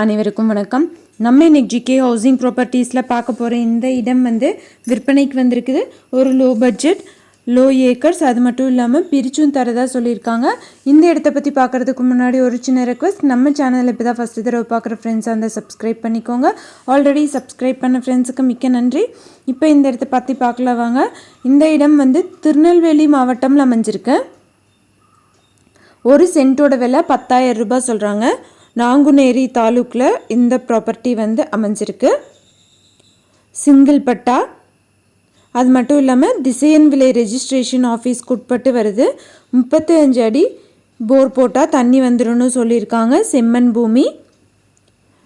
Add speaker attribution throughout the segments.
Speaker 1: அனைவருக்கும் வணக்கம். நம்ம இன்னைக்கு ஜிகே ஹவுசிங் ப்ராப்பர்ட்டிஸில் பார்க்க போகிற இந்த இடம் வந்து விற்பனைக்கு வந்திருக்குது. ஒரு லோ பட்ஜெட் லோ ஏக்கர்ஸ் அது மட்டும் இல்லாமல் பிரிச்சும் தரதாக சொல்லியிருக்காங்க. இந்த இடத்த பற்றி பார்க்குறதுக்கு முன்னாடி ஒரு சின்ன ரெக்வஸ்ட் நம்ம சேனலில் இப்போ தான் ஃபஸ்ட்டு தடவை பார்க்குற ஃப்ரெண்ட்ஸ் அந்த சப்ஸ்கிரைப் பண்ணிக்கோங்க. ஆல்ரெடி சப்ஸ்கிரைப் பண்ண ஃப்ரெண்ட்ஸுக்கு மிக்க நன்றி. இப்போ இந்த இடத்த பற்றி பார்க்கலாம் வாங்க. இந்த இடம் வந்து திருநெல்வேலி மாவட்டம்ல அமைஞ்சிருக்கு. ஒரு சென்ட்டோட விலை பத்தாயிரம் ரூபாய் சொல்கிறாங்க நாங்குநேரி தாலுக்கில் இந்த ப்ராப்பர்ட்டி வந்து அமைஞ்சிருக்கு. சிங்கிள் பட்டா. அது மட்டும் இல்லாமல் திசையன் விலை ரெஜிஸ்ட்ரேஷன் ஆஃபீஸ்க்கு உட்பட்டு வருது. முப்பத்தி அஞ்சு அடி போர் போட்டால் தண்ணி வந்துரும்னு சொல்லியிருக்காங்க. செம்மன் பூமி.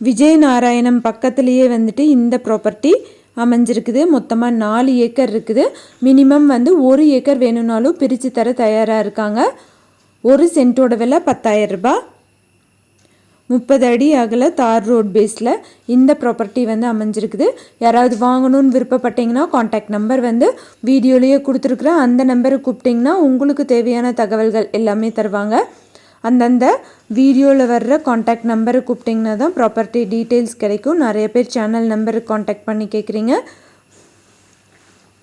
Speaker 1: விஜய் நாராயணம் பக்கத்துலேயே வந்துட்டு இந்த ப்ராப்பர்ட்டி அமைஞ்சிருக்குது. மொத்தமாக நாலு ஏக்கர் இருக்குது. மினிமம் வந்து ஒரு ஏக்கர் வேணும்னாலும் பிரித்து தர தயாராக இருக்காங்க. ஒரு சென்ட்டோட விலை பத்தாயிரம் ரூபாய். முப்பது அடி அகல தார் ரோட் பேஸில் இந்த ப்ராப்பர்ட்டி வந்து அமைஞ்சிருக்குது. யாராவது வாங்கணும்னு விருப்பப்பட்டீங்கன்னா காண்டாக்ட் நம்பர் வந்து வீடியோலேயே கொடுத்துருக்குற அந்த நம்பருக்கு கூப்பிட்டிங்கன்னா உங்களுக்கு தேவையான தகவல்கள் எல்லாமே தருவாங்க. அந்தந்த வீடியோவில் வர்ற காண்டாக்ட் நம்பரை கூப்பிட்டிங்கன்னா தான் ப்ராப்பர்ட்டி டீட்டெயில்ஸ் கிடைக்கும். நிறைய பேர் சேனல் நம்பருக்கு காண்டாக்ட் பண்ணி கேட்குறீங்க